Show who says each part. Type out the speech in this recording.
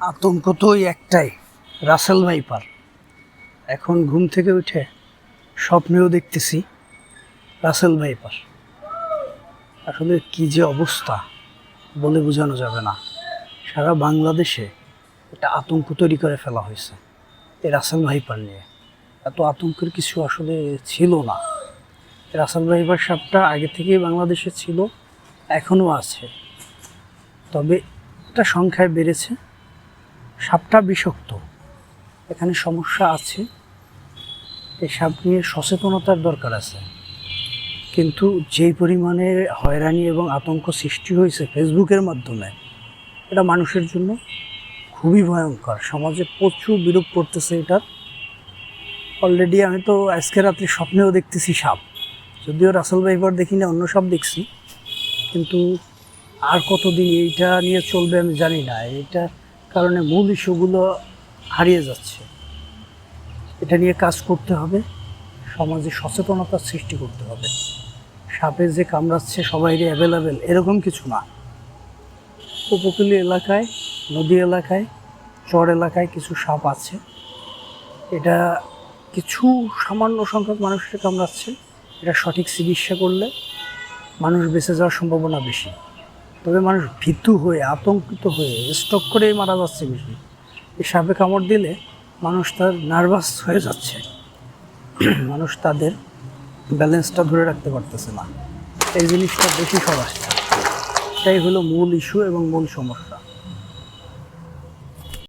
Speaker 1: আতঙ্ক তো ওই একটাই, রাসেল ভাইপার। এখন ঘুম থেকে উঠে স্বপ্নেও দেখতেছি রাসেল ভাইপার। আসলে কি যে অবস্থা বলে বোঝানো যাবে না। সারা বাংলাদেশে একটা আতঙ্ক তৈরি করে ফেলা হয়েছে এই রাসেল ভাইপার নিয়ে। এত আতঙ্কের কিছু আসলে ছিল না। রাসেল ভাইপার সাপটা আগে থেকেই বাংলাদেশে ছিল, এখনও আছে। তবে এটা সংখ্যায় বেড়েছে। সাপটা বিষাক্ত। এখানে সমস্যা আছে। এই সাপ নিয়ে সচেতনতার দরকার আছে। কিন্তু যেই পরিমাণে হয়রানি এবং আতঙ্ক সৃষ্টি হয়েছে ফেসবুকের মাধ্যমে, এটা মানুষের জন্য খুবই ভয়ঙ্কর। সমাজে প্রচুর বিরূপ পড়তেছে এটার অলরেডি আমি তো আজকে রাত্রে স্বপ্নেও দেখতেছি সাপ। যদিও রাসেল ভাইবার দেখি না, অন্য সাপ দেখছি। কিন্তু আর কতদিন এইটা নিয়ে চলবে আমি জানি না। এইটার কারণে মূল ইস্যুগুলো হারিয়ে যাচ্ছে। এটা নিয়ে কাজ করতে হবে, সমাজে সচেতনতার সৃষ্টি করতে হবে। সাপে যে কামড়াচ্ছে সবাইরই অ্যাভেলেবেল এরকম কিছু না। উপকূলীয় এলাকায়, নদী এলাকায়, চর এলাকায় কিছু সাপ আছে। এটা কিছু সামান্য সংখ্যক মানুষকে কামড়াচ্ছে। এটা সঠিক চিকিৎসা করলে মানুষ বেঁচে যাওয়ার সম্ভাবনা বেশি। তবে মানুষ ভীতু হয়ে, আতঙ্কিত হয়ে স্টক করে মারা যাচ্ছে বেশি। এই সাপে কামড় দিলে মানুষ তার নার্ভাস হয়ে যাচ্ছে। মানুষ তাদের ব্যালেন্সটা ধরে রাখতে পারতেছে না। এই জিনিসটা বেশি সব আসছে এটাই হলো মূল ইস্যু এবং মূল সমস্যা।